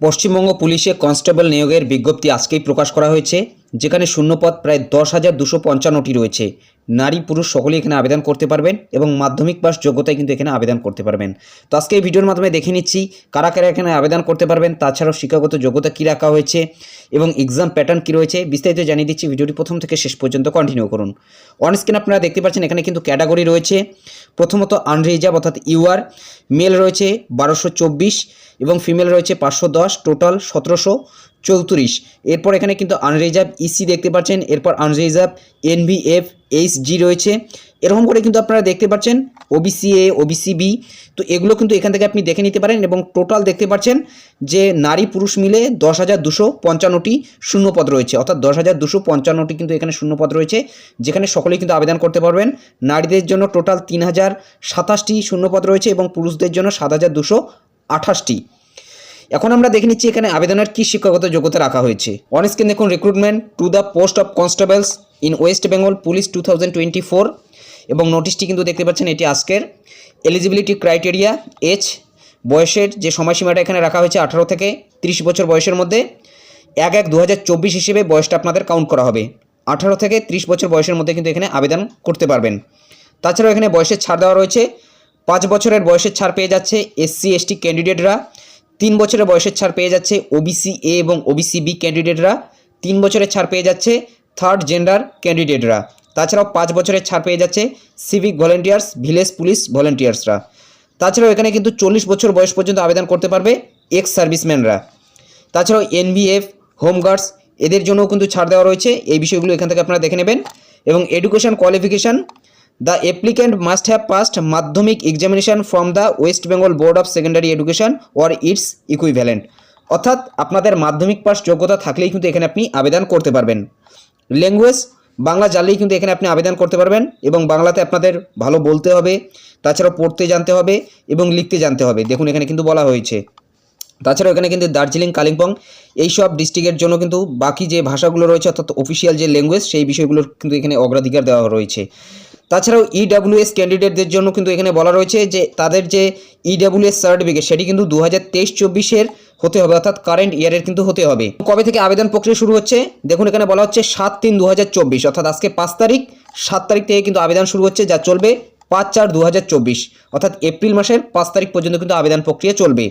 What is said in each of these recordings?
পশ্চিমবঙ্গ পুলিশে কনস্টেবল নিয়োগের বিজ্ঞপ্তি আজকেই প্রকাশ করা হয়েছে। যেখানে শূন্যপদ প্রায় দশ হাজার দুশো পঞ্চান্নটি রয়েছে। নারী, পুরুষ সকলেই এখানে আবেদন করতে পারবেন এবং মাধ্যমিক পাস যোগ্যতায় কিন্তু এখানে আবেদন করতে পারবেন। তো আজকে এই ভিডিওর মাধ্যমে দেখে নিচ্ছি কারা কারা এখানে আবেদন করতে পারবেন, তাছাড়াও শিক্ষাগত যোগ্যতা কী রাখা হয়েছে এবং এক্সাম প্যাটার্ন কী রয়েছে, বিস্তারিত জানিয়ে দিচ্ছি ভিডিওটি প্রথম থেকে শেষ পর্যন্ত কন্টিনিউ করুন। অন স্ক্রিন আপনারা দেখতে পাচ্ছেন এখানে কিন্তু ক্যাটাগরি রয়েছে, প্রথমত আনরিজার্ভ অর্থাৎ ইউআর মেল রয়েছে বারোশো এবং ফিমেল রয়েছে পাঁচশো দশ টোটাল সতেরোশো। চৌত্রিশ। এরপর এখানে কিন্তু আনরিজার্ভ ইসি দেখতে পাচ্ছেন। এরপর আনরিজার্ভ এনভিএফ এইচ জি রয়েছে। এরকম করে কিন্তু আপনারা দেখতে পাচ্ছেন ওবিসি এ ওবিসি বি তো এগুলো কিন্তু এখান থেকে আপনি দেখে নিতে পারেন এবং টোটাল দেখতে পাচ্ছেন যে নারী পুরুষ মিলে দশ হাজার দুশো পঞ্চান্নটি শূন্যপদ রয়েছে। অর্থাৎ দশ হাজার দুশো পঞ্চান্নটি কিন্তু এখানে শূন্যপদ রয়েছে, যেখানে সকলেই কিন্তু আবেদন করতে পারবেন। নারীদের জন্য টোটাল তিন হাজার সাতাশটি শূন্যপদ রয়েছে এবং পুরুষদের জন্য সাত হাজার দুশো আঠাশটি। এখন আমরা দেখে নিচ্ছি এখানে আবেদনের কী শিক্ষাগত যোগ্যতা রাখা হয়েছে। অন স্ক্রিন দেখুন recruitment to the post of constables in West Bengal police to এবং নোটিশটি কিন্তু দেখতে পাচ্ছেন এটি আজকের। এলিজিবিলিটি ক্রাইটেরিয়া এজ বয়সের যে সময়সীমাটা এখানে রাখা হয়েছে আঠারো থেকে তিরিশ বছর বয়সের মধ্যে, এক এক দু হিসেবে বয়সটা আপনাদের কাউন্ট করা হবে। আঠারো থেকে ত্রিশ বছর বয়সের মধ্যে কিন্তু এখানে আবেদন করতে পারবেন। তাছাড়াও এখানে বয়সের ছাড় দেওয়া রয়েছে। পাঁচ বছরের বয়সের ছাড় পেয়ে যাচ্ছে এসসি, এসটি ক্যান্ডিডেটরা তিন বছরের বয়সের ছাড় পেয়ে যাচ্ছে ওবিসি এ এবং ওবিসি বি ক্যান্ডিডেটরা তিন বছরের ছাড় পেয়ে যাচ্ছে থার্ড জেন্ডার ক্যান্ডিডেটরা তাছাড়াও পাঁচ বছরের ছাড় পেয়ে যাচ্ছে সিভিক ভলেন্টিয়ার্স ভিলেজ পুলিশ ভলেন্টিয়ার্সরা তাছাড়াও এখানে কিন্তু চল্লিশ বছর বয়স পর্যন্ত আবেদন করতে পারবে এক্স সার্ভিসম্যানরা তাছাড়াও এনভিএফ হোমগার্ডস এদের জন্যও কিন্তু ছাড় দেওয়া রয়েছে। এই বিষয়গুলো এখান থেকে আপনারা দেখে নেবেন। এবং education qualification the applicant must have passed Madhyamik examination from the West Bengal board of secondary education or its equivalent অর্থাৎ আপনাদের মাধ্যমিক পাস যোগ্যতা থাকলেই কিন্তু এখানে আপনি আবেদন করতে পারবেন। ল্যাঙ্গুয়েজ বাংলা জানলেই কিন্তু এখানে আপনি আবেদন করতে পারবেন এবং বাংলাতে আপনাদের ভালো বলতে হবে, তাছাড়াও পড়তে জানতে হবে এবং লিখতে জানতে হবে। দেখুন, এখানে কিন্তু বলা হয়েছে। তাছাড়াও এখানে কিন্তু দার্জিলিং, কালিম্পং এইসব ডিস্ট্রিক্টের জন্য কিন্তু বাকি যে ভাষাগুলো রয়েছে, অর্থাৎ অফিসিয়াল যে ল্যাঙ্গুয়েজ সেই বিষয়গুলোর কিন্তু এখানে অগ্রাধিকার দেওয়া রয়েছে। তাছাড়াও ইডাব্লিউএস ক্যান্ডিডেটদের জন্য কিন্তু এখানে বলা রয়েছে যে তাদের যে ইডাব্লিউএস সার্টিফিকেট সেটি কিন্তু দু হাজার তেইশ চব্বিশের হতে হবে, অর্থাৎ কারেন্ট ইয়ারের কিন্তু হতে হবে। কবে থেকে আবেদন প্রক্রিয়া শুরু হচ্ছে? দেখুন, এখানে বলা হচ্ছে সাত তিন দু অর্থাৎ আজকে পাঁচ তারিখ। সাত তারিখ থেকে কিন্তু আবেদন শুরু হচ্ছে, যা চলবে পাঁচ চার দু অর্থাৎ এপ্রিল মাসের পাঁচ তারিখ পর্যন্ত কিন্তু আবেদন প্রক্রিয়া চলবে।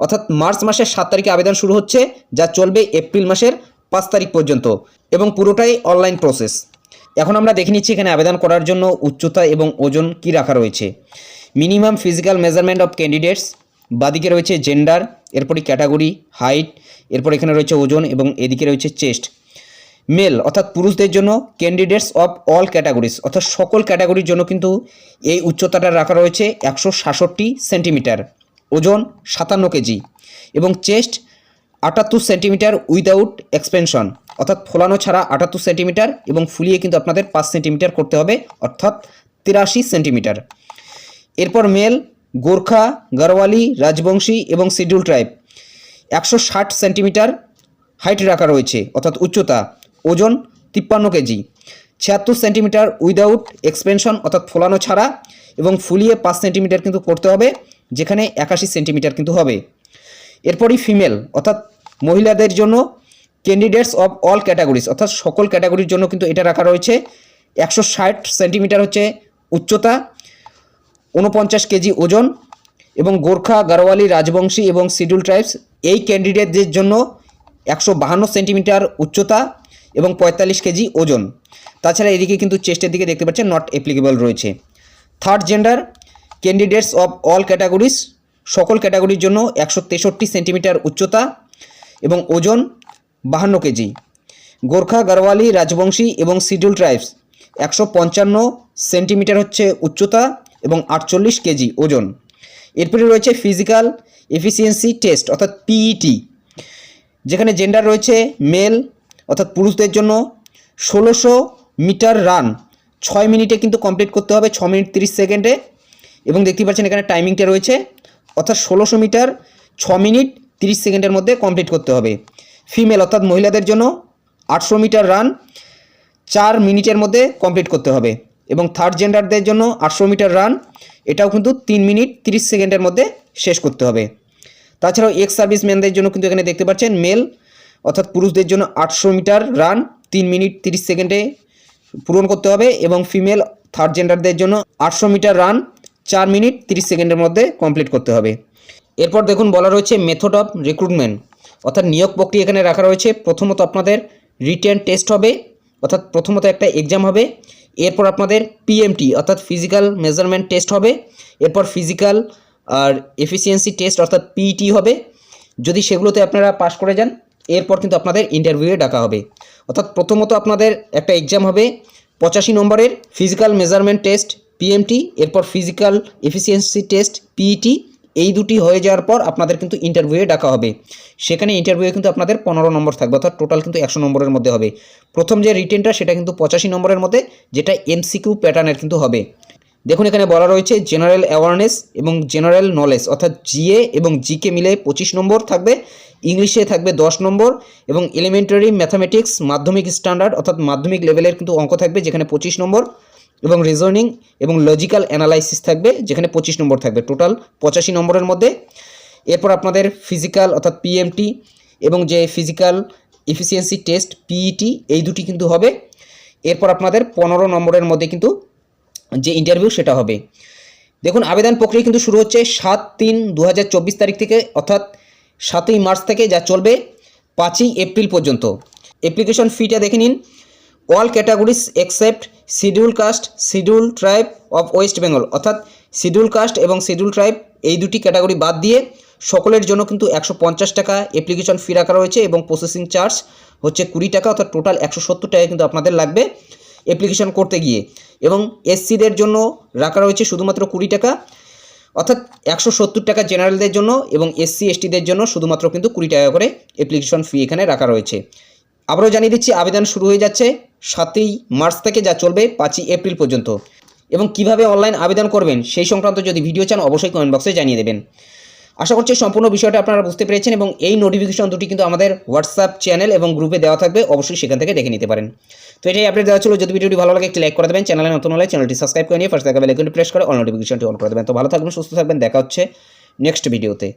অর্থাৎ মার্চ মাসের সাত তারিখে আবেদন শুরু হচ্ছে, যা চলবে এপ্রিল মাসের পাঁচ তারিখ পর্যন্ত। এবং পুরোটাই অনলাইন প্রসেস এখন আমরা দেখে নিচ্ছি এখানে আবেদন করার জন্য উচ্চতা এবং ওজন কি রাখা রয়েছে। Minimum physical measurement of candidates বাদিকে রয়েছে জেন্ডার এরপরে ক্যাটাগরি হাইট এরপর এখানে রয়েছে ওজন এবং এদিকে রয়েছে চেস্ট মেল অর্থাৎ পুরুষদের জন্য ক্যান্ডিডেটস অফ অল ক্যাটাগরিজ অর্থাৎ সকল ক্যাটাগরির জন্য কিন্তু এই উচ্চতাটা রাখা রয়েছে একশো সাতষট্টি সেন্টিমিটার ওজন সাতান্ন কেজি এবং চেস্ট আটাত্তর সেন্টিমিটার উইদাউট এক্সপেনশন অর্থাৎ ফোলানো ছাড়া আটাত্তর সেন্টিমিটার এবং ফুলিয়ে কিন্তু আপনাদের পাঁচ সেন্টিমিটার করতে হবে, অর্থাৎ তিরাশি সেন্টিমিটার। এরপর মেল, গোর্খা গারওয়ালি রাজবংশী এবং শিডিউল ট্রাইব। একশো ষাট সেন্টিমিটার হাইট রাখা রয়েছে, অর্থাৎ উচ্চতা, ওজন তিপ্পান্ন কেজি। ছিয়াত্তর সেন্টিমিটার উইদাউট এক্সপেনশন, অর্থাৎ ফোলানো ছাড়া এবং ফুলিয়ে পাঁচ সেন্টিমিটার কিন্তু করতে হবে, যেখানে একাশি সেন্টিমিটার কিন্তু হবে। এরপরই ফিমেল, অর্থাৎ মহিলাদের জন্য ক্যান্ডিডেটস অফ অল ক্যাটাগরিজ অর্থাৎ সকল ক্যাটাগরির জন্য কিন্তু এটা রাখা রয়েছে। একশো ষাট সেন্টিমিটার হচ্ছে উচ্চতা উনপঞ্চাশ কেজি ওজন এবং গোর্খা, গারোয়ালি, রাজবংশী এবং শিডিউল ট্রাইবস, এই ক্যান্ডিডেটদের জন্য একশো বাহান্ন সেন্টিমিটার উচ্চতা এবং পঁয়তাল্লিশ কেজি ওজন। তাছাড়া এদিকে কিন্তু চেস্টের দিকে দেখতে পাচ্ছেন নট অ্যাপ্লিকেবল রয়েছে। Third gender candidates of all categories সকল ক্যাটাগরির জন্য একশো তেষট্টি সেন্টিমিটার উচ্চতা এবং ওজন বাহান্ন কেজি। গোর্খা গারওয়ালি রাজবংশী এবং শিডিউল ট্রাইবস একশো পঞ্চান্ন সেন্টিমিটার হচ্ছে উচ্চতা এবং আটচল্লিশ কেজি ওজন। এরপরে রয়েছে ফিজিক্যাল এফিসিয়েন্সি টেস্ট অর্থাৎ পিইটি, যেখানে জেন্ডার রয়েছে মেল অর্থাৎ পুরুষদের জন্য ষোলোশো মিটার রান, ছয় মিনিটে কিন্তু কমপ্লিট করতে হবে, ছ মিনিট তিরিশ সেকেন্ডে। এবং দেখতে পাচ্ছেন এখানে টাইমিংটা রয়েছে, অর্থাৎ ষোলোশো মিটার, ছ মিনিট তিরিশ সেকেন্ডের মধ্যে কমপ্লিট করতে হবে। ফিমেল, অর্থাৎ মহিলাদের জন্য আটশো মিটার রান চার মিনিটের মধ্যে কমপ্লিট করতে হবে এবং থার্ড জেন্ডারদের জন্য আটশো মিটার রান, এটাও কিন্তু তিন মিনিট তিরিশ সেকেন্ডের মধ্যে শেষ করতে হবে। তাছাড়াও এক্স সার্ভিসম্যানদের জন্য কিন্তু এখানে দেখতে পাচ্ছেন মেল অর্থাৎ পুরুষদের জন্য আটশো মিটার রান তিন মিনিট তিরিশ সেকেন্ডে পূরণ করতে হবে এবং ফিমেল, থার্ড জেন্ডারদের জন্য আটশো মিটার রান চার মিনিট তিরিশ সেকেন্ডের মধ্যে কমপ্লিট করতে হবে। এরপর দেখুন বলা রয়েছে মেথড অফ রিক্রুটমেন্ট অর্থাৎ নিয়োগ প্রক্রিয়া এখানে রাখা রয়েছে। প্রথমত আপনাদের রিটেন টেস্ট হবে, অর্থাৎ প্রথমত একটা এক্সাম হবে। এরপর আপনাদের পিএমটি অর্থাৎ ফিজিক্যাল মেজারমেন্ট টেস্ট হবে। এরপর ফিজিক্যাল আর এফিসিয়েন্সি টেস্ট অর্থাৎ পিইটি হবে। যদি সেগুলোতে আপনারা পাশ করে যান, এরপর কিন্তু আপনাদের ইন্টারভিউয়ে ডাকা হবে। অর্থাৎ প্রথমত আপনাদের একটা এক্সাম হবে, পঁচাশি নম্বরের ফিজিক্যাল মেজারমেন্ট টেস্ট পিএমটি এরপর ফিজিক্যাল এফিসিয়েন্সি টেস্ট পিইটি এই দুটি হয়ে যাওয়ার পর আপনাদের কিন্তু ইন্টারভিউয়ে ডাকা হবে। সেখানে ইন্টারভিউয়ে কিন্তু আপনাদের পনেরো নম্বর থাকবে, অর্থাৎ টোটাল কিন্তু একশো নম্বরের মধ্যে হবে। প্রথম যে রিটেনটা সেটা কিন্তু পঁচাশি নম্বরের মধ্যে, যেটা এমসিকিউ প্যাটার্নের কিন্তু হবে। দেখুন, এখানে বলা রয়েছে জেনারেল অ্যাওয়ারনেস এবং জেনারেল নলেজ অর্থাৎ জিএ এবং জিকে মিলে পঁচিশ নম্বর থাকবে ইংলিশে থাকবে দশ নম্বর, এবং এলিমেন্টারি ম্যাথামেটিক্স মাধ্যমিক স্ট্যান্ডার্ড অর্থাৎ মাধ্যমিক লেভেলের কিন্তু অঙ্ক থাকবে, যেখানে পঁচিশ নম্বর। এবং রিজনিং এবং লজিক্যাল অ্যানালাইসিস থাকবে, যেখানে পঁচিশ নম্বর থাকবে টোটাল পঁচাশি নম্বরের মধ্যে। এরপর আপনাদের ফিজিক্যাল অর্থাৎ পিএমটি এবং যে ফিজিক্যাল এফিসিয়েন্সি টেস্ট পিইটি এই দুটি কিন্তু হবে। এরপর আপনাদের পনেরো নম্বরের মধ্যে কিন্তু যে ইন্টারভিউ সেটা হবে। দেখুন, আবেদন প্রক্রিয়া কিন্তু শুরু হচ্ছে সাত তিন দু তারিখ থেকে, অর্থাৎ সাতই মার্চ থেকে, যা চলবে পাঁচই এপ্রিল পর্যন্ত। অ্যাপ্লিকেশন ফিটা দেখে নিন। All categories except schedule caste schedule tribe of West Bengal অর্থাৎ শিডিউল কাস্ট এবং শিডিউল ট্রাইব এই দুটি ক্যাটাগরি বাদ দিয়ে সকলের জন্য কিন্তু একশো পঞ্চাশ টাকা অ্যাপ্লিকেশন ফি রাখা রয়েছে এবং প্রসেসিং চার্জ হচ্ছে কুড়ি টাকা, অর্থাৎ টোটাল একশো সত্তর টাকা কিন্তু আপনাদের লাগবে অ্যাপ্লিকেশন করতে গিয়ে। এবং এসসিদের জন্য রাখা রয়েছে শুধুমাত্র কুড়ি টাকা, অর্থাৎ একশো সত্তর টাকা জেনারেলদের জন্য এবং এসসি এসটিদের জন্য শুধুমাত্র কিন্তু কুড়ি টাকা করে অ্যাপ্লিকেশন ফি এখানে রাখা রয়েছে। আবারও জানিয়ে দিচ্ছি, আবেদন শুরু হয়ে যাচ্ছে। সাতই মার্চ থেকে যা চলবে পাঁচই এপ্রিল পর্যন্ত। এবং কীভাবে অনলাইন আবেদন করবেন সেই সংক্রান্ত যদি ভিডিও চান, অবশ্যই কমেন্ট বক্সে জানিয়ে দেবেন। আশা করছি সম্পূর্ণ বিষয়টা আপনারা বুঝতে পেরেছেন এবং এই নোটিফিকেশন দুটি কিন্তু আমাদের হোয়াটসঅ্যাপ চ্যানেল এবং গ্রুপে দেওয়া থাকবে, অবশ্যই সেখান থেকে দেখে নিতে পারেন। তো এটাই আপডেট দেওয়া ছিল। যদি ভিডিওটি ভালো লাগে, একটি লাইক করে দেবেন। চ্যানেলে নতুন হলে চ্যানেলটি সাবস্ক্রাইব করে নিয়ে ফার্স্ট দেখা বেলাইকনটি প্রেস করে অল নোটিফিকেশনটি অন করে দেবেন। তো ভালো থাকবেন, সুস্থ থাকবেন। দেখা হচ্ছে নেক্সট ভিডিওতে